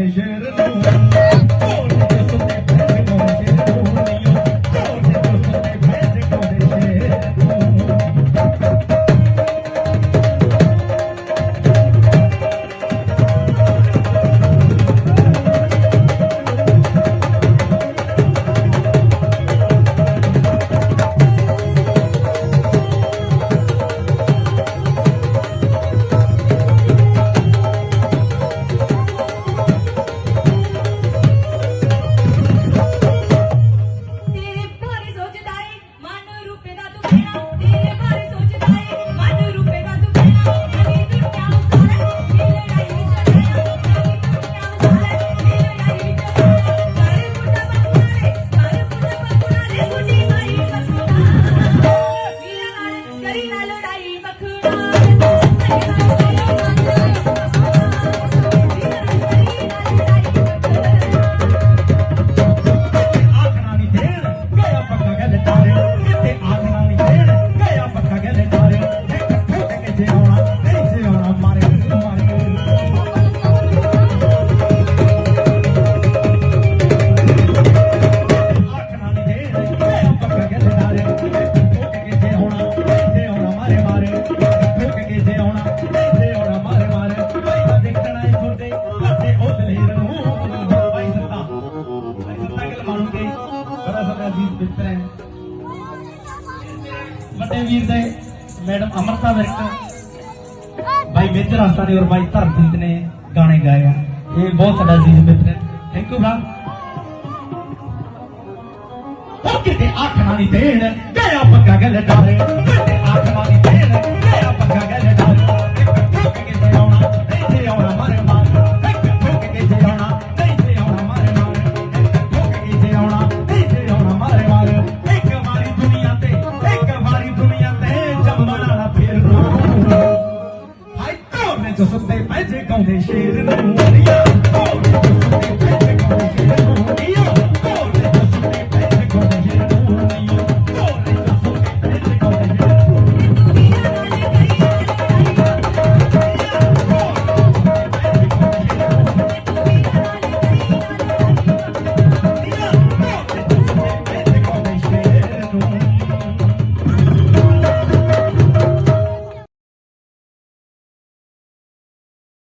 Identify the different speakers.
Speaker 1: Ejército. ਅਮਰਤਾ ਵਿਰਕ ਭਾਈ major ਹਸਤਾਨੀ ਔਰ ਭਾਈ ਧਰਮਜੀਤ ਨੇ ਗਾਣੇ ਗਾਏ ਆ। ਇਹ ਬਹੁਤ ਸਾਡਾ ਅਜ਼ੀਜ਼ ਮਿੱਤਰ ਹੈ। ਥੈਂਕ ਯੂ ਭਰਾ। ਉਹ ਕਿਤੇ ਆਖਣਾ ਨਹੀਂ ਦੇਣ ਗਿਆ ਪੱਕਾ ਗੱਲ ਡਰੇ ਜੇ ਗਾਉਂਦੇ ਸ਼ੇਰ ਨੂੰ ਅੜੀਆ